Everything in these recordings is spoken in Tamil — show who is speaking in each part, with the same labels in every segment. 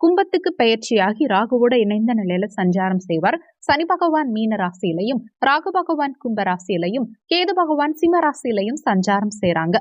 Speaker 1: கும்பத்துக்கு பயிற்சியாகி ராகுவோட இணைந்த நிலையில சஞ்சாரம் செய்வார். சனி பகவான் மீன ராசியிலையும் ராகு பகவான் கும்ப ராசியிலையும் கேது பகவான் சிம்ம ராசியிலையும் சஞ்சாரம் செய்றாங்க.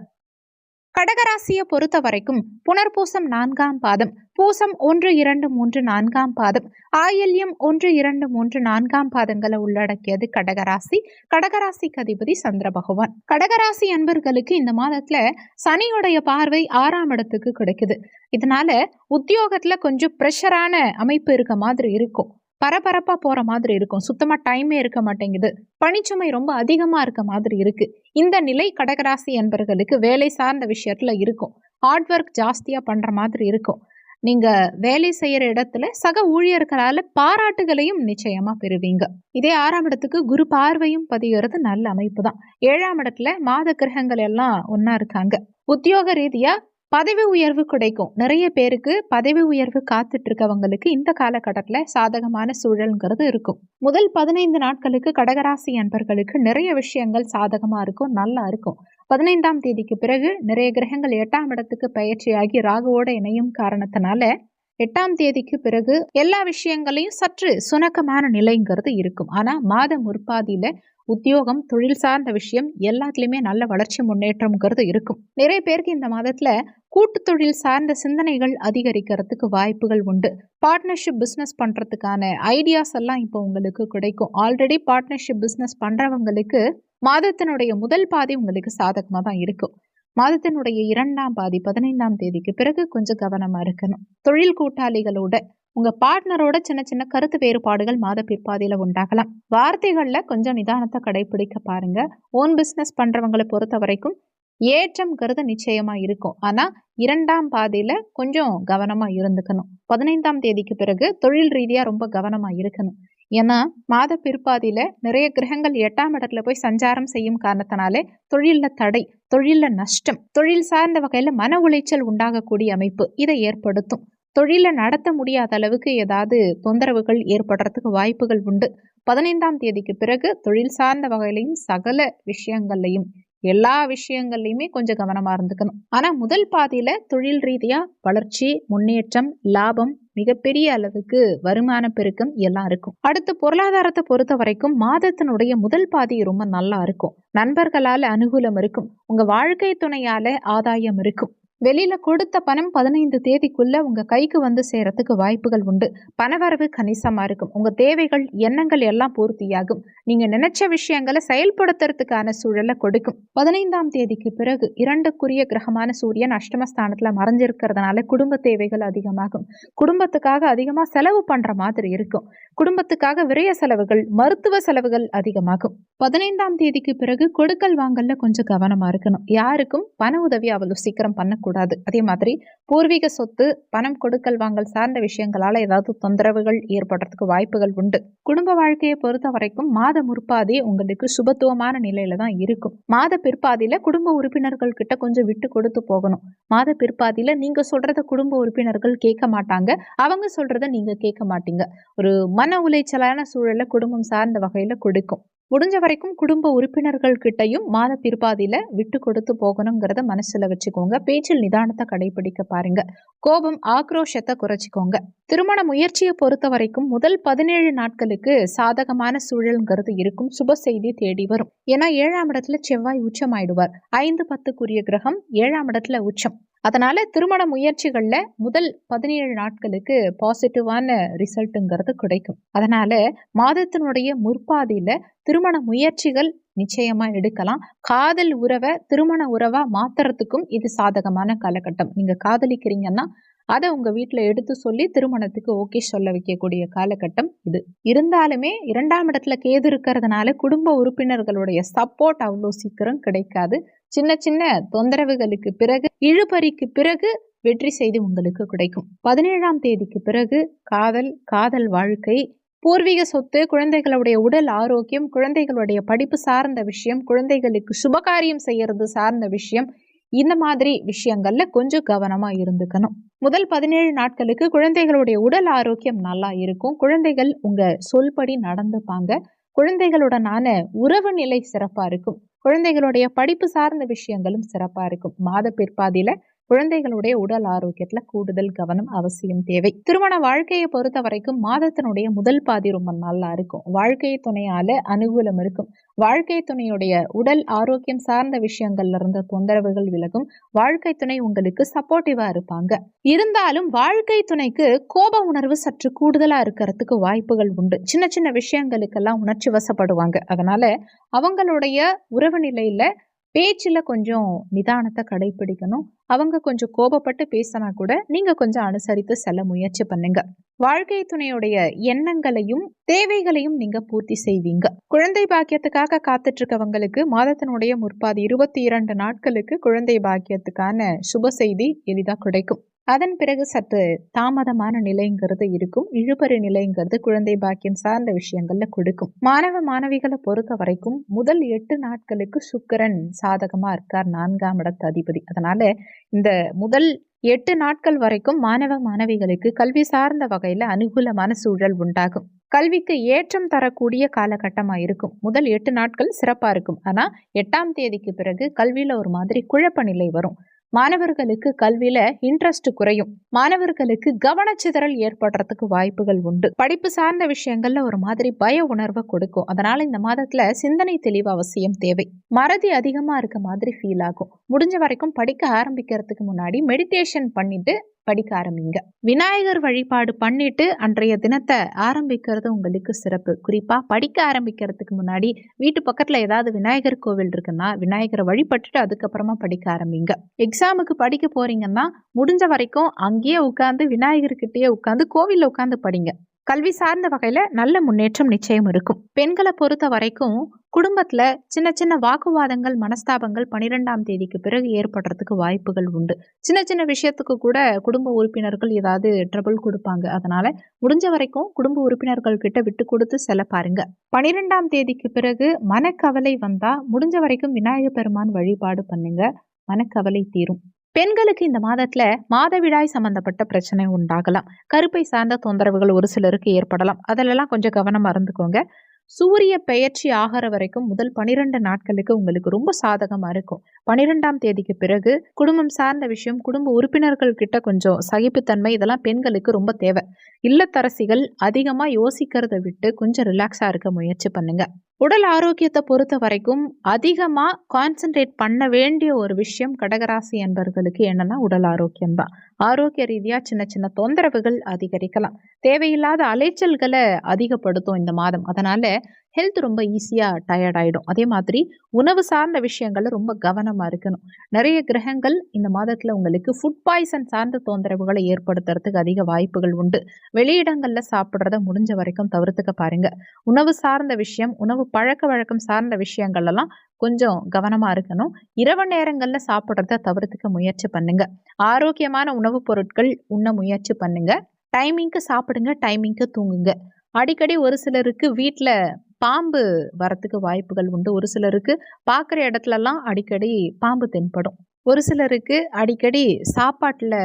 Speaker 1: கடகராசியை பொறுத்த வரைக்கும் புனர்பூசம் நான்காம் பாதம் பூசம் ஒன்று இரண்டு மூன்று நான்காம் பாதம். ஆயில்யம் ஒன்று இரண்டு மூன்று நான்காம் பாதங்களை உள்ளடக்கியது கடகராசி. கடகராசிக்கு அதிபதி சந்திர பகவான். கடகராசி அன்பர்களுக்கு இந்த மாதத்துல சனியுடைய பார்வை ஆறாம் இடத்துக்கு கிடைக்குது. இதனால உத்தியோகத்துல கொஞ்சம் ப்ரெஷரான அமைப்பு இருக்க மாதிரி இருக்கும். பரபரப்பா போற மாதிரி இருக்கும். சுத்தமா டைமே இருக்க மாட்டேங்குது. பணிச்சுமை ரொம்ப அதிகமா இருக்க மாதிரி இருக்கு. இந்த நிலை கடகராசி என்பர்களுக்கு வேலை சார்ந்த விஷயத்துல இருக்கும். ஹார்ட் ஒர்க் ஜாஸ்தியா பண்ற மாதிரி இருக்கும். நீங்க வேலை செய்யற இடத்துல சக ஊழியர்களால பாராட்டுகளையும் நிச்சயமா பெறுவீங்க. இதே ஆறாம் இடத்துக்கு குரு பார்வையும் பதிகிறது நல்ல அமைப்பு தான். ஏழாம் இடத்துல மாத கிரகங்கள் எல்லாம் ஒன்னா இருக்காங்க. உத்தியோக ரீதியா பதவி உயர்வு கிடைக்கும். நிறைய பேருக்கு பதவி உயர்வு காத்துட்டு இருக்கவங்களுக்கு இந்த காலகட்டத்தில் சாதகமான சூழல்ங்கிறது இருக்கும். முதல் பதினைந்து நாட்களுக்கு கடகராசி அன்பர்களுக்கு நிறைய விஷயங்கள் சாதகமாக இருக்கும் நல்லா இருக்கும். பதினைந்தாம் தேதிக்கு பிறகு நிறைய கிரகங்கள் எட்டாம் இடத்துக்கு பயிற்சியாகி ராகுவோட இணையும் காரணத்தினால எட்டாம் தேதிக்கு பிறகு எல்லா விஷயங்களையும் சற்று சுணக்கமான நிலைங்கிறது இருக்கும். ஆனால் மாத முற்பாதியில் உத்தியோகம் தொழில் சார்ந்த விஷயம் எல்லாத்துலேயுமே நல்ல வளர்ச்சி முன்னேற்றம்ங்கிறது இருக்கும். நிறைய பேருக்கு இந்த மாதத்தில் கூட்டு தொழில் சார்ந்த சிந்தனைகள் அதிகரிக்கிறதுக்கு வாய்ப்புகள் உண்டு. பார்ட்னர்ஷிப் பிஸ்னஸ் பண்ணுறதுக்கான ஐடியாஸ் எல்லாம் இப்போ உங்களுக்கு கிடைக்கும். ஆல்ரெடி பார்ட்னர்ஷிப் பிஸ்னஸ் பண்ணுறவங்களுக்கு மாதத்தினுடைய முதல் பாதி உங்களுக்கு சாதகமாக தான் இருக்கும். மாதத்தினுடைய இரண்டாம் பாதி பதினைந்தாம் தேதிக்கு பிறகு கொஞ்சம் கவனமாக இருக்கணும். தொழில் கூட்டாளிகளோட உங்க பார்ட்னரோட சின்ன சின்ன கருத்து வேறுபாடுகள் மாத பிற்பாதையில உண்டாகலாம். வார்த்தைகள்ல கொஞ்சம் நிதானத்தை கடைபிடிக்க பாருங்க. ஓன் பிஸ்னஸ் பண்றவங்களை பொறுத்த வரைக்கும் ஏற்றம் கருத நிச்சயமா இருக்கும். ஆனா இரண்டாம் பாதையில கொஞ்சம் கவனமா இருந்துக்கணும். பதினைந்தாம் தேதிக்கு பிறகு தொழில் ரீதியா ரொம்ப கவனமா இருக்கணும். ஏன்னா மாத பிற்பாதியில நிறைய கிரகங்கள் எட்டாம் இடத்துல போய் சஞ்சாரம் செய்யும் காரணத்தினாலே தொழில்ல தடை தொழில்ல நஷ்டம் தொழில் சார்ந்த வகையில மன உளைச்சல் உண்டாகக்கூடிய அமைப்பு இதை ஏற்படுத்தும். தொழிலை நடத்த முடியாத அளவுக்கு ஏதாவது தொந்தரவுகள் ஏற்படுறதுக்கு வாய்ப்புகள் உண்டு. பதினைந்தாம் தேதிக்கு பிறகு தொழில் சார்ந்த வகையிலையும் சகல விஷயங்கள்லையும் எல்லா விஷயங்கள்லையுமே கொஞ்சம் கவனமா இருந்துக்கணும். ஆனா முதல் பாதியில தொழில் ரீதியா வளர்ச்சி முன்னேற்றம் லாபம் மிகப்பெரிய அளவுக்கு வருமான பெருக்கம் எல்லாம் இருக்கும். அடுத்து பொருளாதாரத்தை பொறுத்த வரைக்கும் மாதத்தினுடைய முதல் பாதி ரொம்ப நல்லா இருக்கும். நண்பர்களால் அனுகூலம் இருக்கும். உங்க வாழ்க்கை துணையால ஆதாயம் இருக்கும். வெளியில கொடுத்த பணம் பதினைந்து தேதிக்குள்ள உங்க கைக்கு வந்து சேரத்துக்கு வாய்ப்புகள் உண்டு. பணவரவு கணிசமா இருக்கும். உங்க தேவைகள் எண்ணங்கள் எல்லாம் பூர்த்தியாகும். நீங்க நினைச்ச விஷயங்களை செயல்படுத்துறதுக்கான சூழலை கொடுக்கும். பதினைந்தாம் தேதிக்கு பிறகு இரண்டுக்குரிய கிரகமான சூரியன் அஷ்டமஸ்தானத்துல மறைஞ்சிருக்கிறதுனால குடும்ப தேவைகள் அதிகமாகும். குடும்பத்துக்காக அதிகமா செலவு பண்ற மாதிரி இருக்கும். குடும்பத்துக்காக விரய செலவுகள் மருத்துவ செலவுகள் அதிகமாகும். பதினைந்தாம் தேதிக்கு பிறகு கொடுக்கல் வாங்கல்ல கொஞ்சம் கவனமா இருக்கணும். யாருக்கும் பண உதவி அவ்வளவு சீக்கிரம் பண்ண கூடாது. அதே மாதிரி பூர்வீக சொத்து பணம் கொடுக்கல் வாங்கல் சார்ந்த விஷயங்களால ஏதாவது தொந்தரவுகள் ஏற்படுறதுக்கு வாய்ப்புகள் உண்டு. குடும்ப வாழ்க்கையை பொறுத்த வரைக்கும் மாத முற்பாதி உங்களுக்கு சுபத்துவமான நிலையில தான் இருக்கும். மாத பிற்பாதியில குடும்ப உறுப்பினர்கள் கிட்ட கொஞ்சம் விட்டு கொடுத்து போகணும். மாத பிற்பாதியில நீங்க சொல்றத குடும்ப உறுப்பினர்கள் கேட்க மாட்டாங்க. அவங்க சொல்றத நீங்க கேட்க மாட்டீங்க. ஒரு மன உளைச்சலான சூழலை குடும்பம் சார்ந்த வகையில கொடுக்கும். முடிஞ்ச வரைக்கும் குடும்ப உறுப்பினர்கள் கிட்டையும் மாத பிற்பாதியில் விட்டு கொடுத்து போகணுங்கிறத மனசுல வச்சுக்கோங்க. பேச்சில் நிதானத்தை கடைபிடிக்க பாருங்க. கோபம் ஆக்ரோஷத்தை குறைச்சிக்கோங்க. திருமண முயற்சியை பொறுத்த வரைக்கும் முதல் பதினேழு நாட்களுக்கு சாதகமான சூழல்ங்கிறது இருக்கும். சுப செய்தி தேடி வரும். ஏன்னா ஏழாம் இடத்துல செவ்வாய் உச்சம் ஆயிடுவார் ஐந்து பத்துக்குரிய கிரகம் ஏழாம் இடத்துல உச்சம். அதனால் திருமண முயற்சிகளில் முதல் பதினேழு நாட்களுக்கு பாசிட்டிவான ரிசல்ட்டுங்கிறது கிடைக்கும். அதனால் மாதத்தினுடைய முற்பாதியில் திருமண முயற்சிகள் நிச்சயமாக எடுக்கலாம். காதல் உறவை திருமண உறவாக மாத்துறதுக்கும் இது சாதகமான காலகட்டம். நீங்கள் காதலிக்கிறீங்கன்னா அதை உங்க வீட்டில் எடுத்து சொல்லி திருமணத்துக்கு ஓகே சொல்ல வைக்கக்கூடிய காலகட்டம் இது. இருந்தாலுமே இரண்டாம் இடத்துல கேது இருக்கிறதுனால குடும்ப உறுப்பினர்களுடைய சப்போர்ட் அவ்வளோ சீக்கிரம் கிடைக்காது. சின்ன சின்ன தொந்தரவுகளுக்கு பிறகு இழுபறிக்கு பிறகு வெற்றி செய்தி உங்களுக்கு கிடைக்கும். பதினேழாம் தேதிக்கு பிறகு காதல் காதல் வாழ்க்கை பூர்வீக சொத்து குழந்தைகளுடைய உடல் ஆரோக்கியம் குழந்தைகளுடைய படிப்பு சார்ந்த விஷயம் குழந்தைகளுக்கு சுபகாரியம் செய்யறது சார்ந்த விஷயம் இந்த மாதிரி விஷயங்கள்ல கொஞ்சம் கவனமா இருந்துக்கணும். முதல் பதினேழு நாட்களுக்கு குழந்தைகளுடைய உடல் ஆரோக்கியம் நல்லா இருக்கும். குழந்தைகள் உங்க சொல்படி நடந்துப்பாங்க. குழந்தைகளுடனான உறவு நிலை சிறப்பா இருக்கும். குழந்தைகளுடைய படிப்பு சார்ந்த விஷயங்களும் சிறப்பா இருக்கும். மாத பிற்பாதியில குழந்தைகளுடைய உடல் ஆரோக்கியத்துல கூடுதல் கவனம் அவசியம் தேவை. திருமண வாழ்க்கையை பொறுத்த வரைக்கும் மாதத்தினுடைய முதல் பாதி ரொம்ப நல்லா இருக்கும். வாழ்க்கை துணையால அனுகூலம் இருக்கும். வாழ்க்கை துணையுடைய உடல் ஆரோக்கியம் சார்ந்த விஷயங்கள்ல இருந்த தொந்தரவுகள் விலகும். வாழ்க்கை துணை உங்களுக்கு சப்போர்ட்டிவா இருப்பாங்க. இருந்தாலும் வாழ்க்கை துணைக்கு கோப உணர்வு சற்று கூடுதலா இருக்கிறதுக்கு வாய்ப்புகள் உண்டு. சின்ன சின்ன விஷயங்களுக்கெல்லாம் உணர்ச்சி வசப்படுவாங்க. அதனால அவங்களுடைய உறவு நிலையில பேச்சில் கொஞ்சம் நிதானத்தை கடைபிடிக்கணும் அவங்க கொஞ்சம் கோபப்பட்டு பேசினா கூட நீங்க கொஞ்சம் அனுசரித்து செல்ல முயற்சி பண்ணுங்க. வாழ்க்கை துணையுடைய எண்ணங்களையும் தேவைகளையும் நீங்க பூர்த்தி செய்வீங்க. குழந்தை பாக்கியத்துக்காக காத்துட்டு இருக்கவங்களுக்கு மாதத்தினுடைய முற்பாதி இருபத்தி இரண்டு நாட்களுக்கு குழந்தை பாக்கியத்துக்கான சுப செய்தி எளிதாக கிடைக்கும். அதன் பிறகு சற்று தாமதமான நிலைங்கிறது இருக்கும். இழுபறி நிலைங்கிறது குழந்தை பாக்கியம் சார்ந்த விஷயங்கள்ல கொடுக்கும். மாணவ மாணவிகளை பொறுத்த வரைக்கும் முதல் எட்டு நாட்களுக்கு சுக்கரன் சாதகமா இருக்கார் நான்காம் இடத்து அதிபதி. அதனால இந்த முதல் எட்டு நாட்கள் வரைக்கும் மாணவ மாணவிகளுக்கு கல்வி சார்ந்த வகையில அனுகூலமான சூழல் உண்டாகும். கல்விக்கு ஏற்றம் தரக்கூடிய காலகட்டமாக இருக்கும். முதல் எட்டு நாட்கள் சிறப்பாக இருக்கும். ஆனால் எட்டாம் தேதிக்கு பிறகு கல்வியில் ஒரு மாதிரி குழப்ப நிலை வரும். மாணவர்களுக்கு கல்வியில இன்ட்ரெஸ்ட் குறையும். மாணவர்களுக்கு கவனச்சிதறல் ஏற்படுறதுக்கு வாய்ப்புகள் உண்டு. படிப்பு சார்ந்த விஷயங்கள்ல ஒரு மாதிரி பய உணர்வை கொடுக்கும். அதனால இந்த மாதத்துல சிந்தனை தெளிவு அவசியம் தேவை. மறதி அதிகமா இருக்க மாதிரி ஃபீல் ஆகும். முடிஞ்ச வரைக்கும் படிக்க ஆரம்பிக்கிறதுக்கு முன்னாடி மெடிடேஷன் பண்ணிட்டு படிக்க ஆரம்பிங்க. விநாயகர் வழிபாடு பண்ணிட்டு அன்றைய தினத்தை ஆரம்பிக்கிறது உங்களுக்கு சிறப்பு. குறிப்பா படிக்க ஆரம்பிக்கிறதுக்கு முன்னாடி வீட்டு பக்கத்துல ஏதாவது விநாயகர் கோவில் இருக்குன்னா விநாயகரை வழிபட்டுட்டு அதுக்கப்புறமா படிக்க ஆரம்பிங்க. எக்ஸாமுக்கு படிக்க போறீங்கன்னா முடிஞ்ச வரைக்கும் அங்கேயே உட்காந்து விநாயகர்கிட்டயே உட்காந்து கோவிலில் உட்காந்து படிங்க. கல்வி சார்ந்த வகையில் நல்ல முன்னேற்றம் நிச்சயம் இருக்கும். பெண்களை பொறுத்த வரைக்கும் குடும்பத்தில் சின்ன சின்ன வாக்குவாதங்கள் மனஸ்தாபங்கள் பனிரெண்டாம் தேதிக்கு பிறகு ஏற்படுறதுக்கு வாய்ப்புகள் உண்டு. சின்ன சின்ன விஷயத்துக்கு கூட குடும்ப உறுப்பினர்கள் ஏதாவது ட்ரபிள் கொடுப்பாங்க. அதனால முடிஞ்ச வரைக்கும் குடும்ப உறுப்பினர்கள் கிட்ட விட்டு கொடுத்து செல்ல பாருங்க பனிரெண்டாம் தேதிக்கு பிறகு மனக்கவலை வந்தா முடிஞ்ச வரைக்கும் விநாயகர் பெருமான் வழிபாடு பண்ணுங்க. மனக்கவலை தீரும். பெண்களுக்கு இந்த மாதத்துல மாதவிடாய் சம்பந்தப்பட்ட பிரச்சனை உண்டாகலாம். கருப்பை சார்ந்த தொந்தரவுகள் ஒரு சிலருக்கு ஏற்படலாம். அதிலெல்லாம் கொஞ்சம் கவனம் இருந்துக்கோங்க. சூரிய பெயர்ச்சி ஆகிற வரைக்கும் முதல் பனிரெண்டு நாட்களுக்கு உங்களுக்கு ரொம்ப சாதகமாக இருக்கும். பனிரெண்டாம் தேதிக்கு பிறகு குடும்பம் சார்ந்த விஷயம் குடும்ப உறுப்பினர்கள் கிட்ட கொஞ்சம் சகிப்புத்தன்மை இதெல்லாம் பெண்களுக்கு ரொம்ப தேவை. இல்லத்தரசிகள் அதிகமாக யோசிக்கிறத விட்டு கொஞ்சம் ரிலாக்ஸாக இருக்க முயற்சி பண்ணுங்க. உடல் ஆரோக்கியத்தை பொறுத்த வரைக்கும் அதிகமாக கான்சென்ட்ரேட் பண்ண வேண்டிய ஒரு விஷயம் கடகராசி என்பவர்களுக்கு என்னன்னா உடல் ஆரோக்கியம் தான். ஆரோக்கிய ரீதியாக சின்ன சின்ன தொந்தரவுகள் அதிகரிக்கலாம். தேவையில்லாத அலைச்சல்களை அதிகப்படுத்தும் இந்த மாதம். அதனால ஹெல்த் ரொம்ப ஈஸியாக டயர்ட் ஆகிடும் அதே மாதிரி உணவு சார்ந்த விஷயங்களில் ரொம்ப கவனமாக இருக்கணும். நிறைய கிரகங்கள் இந்த மாதத்தில் உங்களுக்கு ஃபுட் பாய்சன் சார்ந்த தொந்தரவுகளை ஏற்படுத்துறதுக்கு அதிக வாய்ப்புகள் உண்டு. வெளியிடங்களில் சாப்பிட்றத முடிஞ்ச வரைக்கும் தவிர்த்துக்க பாருங்கள் உணவு சார்ந்த விஷயம் உணவு பழக்க வழக்கம் சார்ந்த விஷயங்கள்லாம் கொஞ்சம் கவனமாக இருக்கணும். இரவு நேரங்களில் சாப்பிட்றத தவிர்த்துக்க முயற்சி பண்ணுங்கள் ஆரோக்கியமான உணவுப் பொருட்கள் உண்ண முயற்சி பண்ணுங்கள் டைமிங்க்கு சாப்பிடுங்க டைமிங்க்கு தூங்குங்க. அடிக்கடி ஒரு சிலருக்கு வீட்டில் பாம்பு வரத்துக்கு வாய்ப்புகள் உண்டு. ஒரு சிலருக்கு பார்க்குற இடத்துலலாம் அடிக்கடி பாம்பு தென்படும். ஒரு சிலருக்கு அடிக்கடி சாப்பாட்டில்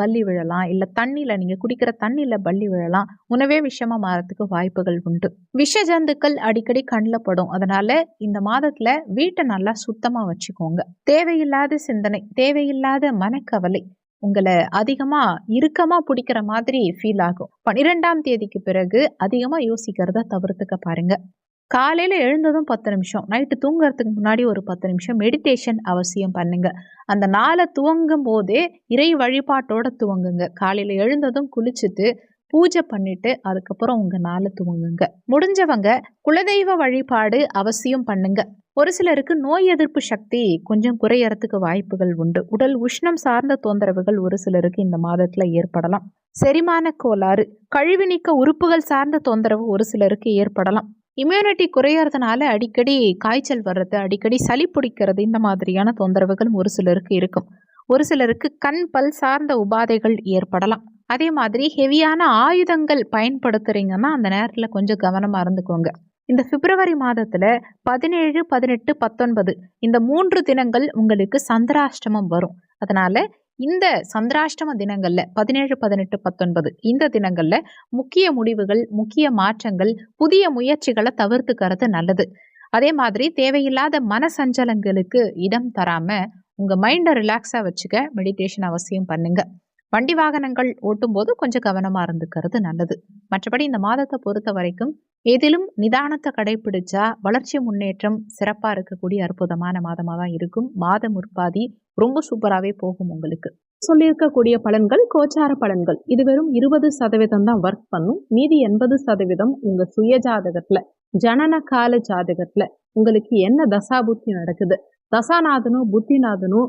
Speaker 1: பல்லி விழலாம். இல்லை தண்ணியில் நீங்கள் குடிக்கிற தண்ணியில் பல்லி விழலாம். உணவே விஷமாக மாறத்துக்கு வாய்ப்புகள் உண்டு. விஷ ஜந்துக்கள் அடிக்கடி கண்ணில் படும். அதனால இந்த மாதத்தில் வீட்டை நல்லா சுத்தமாக வச்சுக்கோங்க. தேவையில்லாத சிந்தனை தேவையில்லாத மனக்கவலை உங்களை அதிகமாக இறுக்கமாக பிடிக்கிற மாதிரி ஃபீல் ஆகும். பன்னிரெண்டாம் தேதிக்கு பிறகு அதிகமாக யோசிக்கிறத தவிர்த்துக்க பாருங்கள் காலையில் எழுந்ததும் பத்து நிமிஷம் நைட்டு தூங்குறதுக்கு முன்னாடி ஒரு பத்து நிமிஷம் மெடிடேஷன் அவசியம் பண்ணுங்க. அந்த நாளை துவங்கும் போதே இறை வழிபாட்டோட துவங்குங்க. காலையில் எழுந்ததும் குளிச்சுட்டு பூஜை பண்ணிட்டு அதுக்கப்புறம் உங்கள் நாளை துவங்குங்க. முடிஞ்சவங்க குலதெய்வ வழிபாடு அவசியம் பண்ணுங்க. ஒரு சிலருக்கு நோய் எதிர்ப்பு சக்தி கொஞ்சம் குறையறதுக்கு வாய்ப்புகள் உண்டு. உடல் உஷ்ணம் சார்ந்த தொந்தரவுகள் ஒரு சிலருக்கு இந்த மாதத்தில் ஏற்படலாம். செரிமான கோளாறு கழிவு நீக்க உறுப்புகள் சார்ந்த தொந்தரவு ஒரு சிலருக்கு ஏற்படலாம். இம்யூனிட்டி குறையறதுனால அடிக்கடி காய்ச்சல் வர்றது அடிக்கடி சளி பிடிக்கிறது இந்த மாதிரியான தொந்தரவுகள் ஒரு சிலருக்கு இருக்கும். ஒரு சிலருக்கு கண் பல் சார்ந்த உபாதைகள் ஏற்படலாம். அதே மாதிரி ஹெவியான ஆயுதங்கள் பயன்படுத்துறீங்கன்னா அந்த நேரத்தில் கொஞ்சம் கவனமாக இருந்துக்கோங்க. இந்த பிப்ரவரி மாதத்தில் பதினேழு பதினெட்டு பத்தொன்பது இந்த மூன்று தினங்கள் உங்களுக்கு சந்திராஷ்டமம் வரும். அதனால இந்த சந்திராஷ்டம தினங்கள்ல பதினேழு பதினெட்டு பத்தொன்பது இந்த தினங்கள்ல முக்கிய முடிவுகள் முக்கிய மாற்றங்கள் புதிய முயற்சிகளை தவிர்த்துக்கிறது நல்லது. அதே மாதிரி தேவையில்லாத மனசஞ்சலங்களுக்கு இடம் தராம உங்க மைண்டை ரிலாக்ஸா வச்சுக்க மெடிடேஷன் அவசியம் பண்ணுங்க. வண்டி வாகனங்கள் ஓட்டும்போது கொஞ்சம் கவனமாக இருந்துக்கிறது நல்லது. மற்றபடி இந்த மாதத்தை பொறுத்த வரைக்கும் எதிலும் நிதானத்தை கடைபிடிச்சா வளர்ச்சி முன்னேற்றம் சிறப்பாக இருக்கக்கூடிய அற்புதமான மாதமா தான் இருக்கும். மாத முற்பாதி ரொம்ப சூப்பராகவே போகும் உங்களுக்கு. சொல்லியிருக்கக்கூடிய பலன்கள் கோச்சார பலன்கள். இது வெறும் இருபது சதவீதம் தான் ஒர்க் பண்ணும். மீதி எண்பது சதவீதம் உங்க சுய ஜாதகத்துல ஜனன கால ஜாதகத்துல உங்களுக்கு என்ன தசா புத்தி நடக்குது? தசாநாதனும் புத்திநாதனும்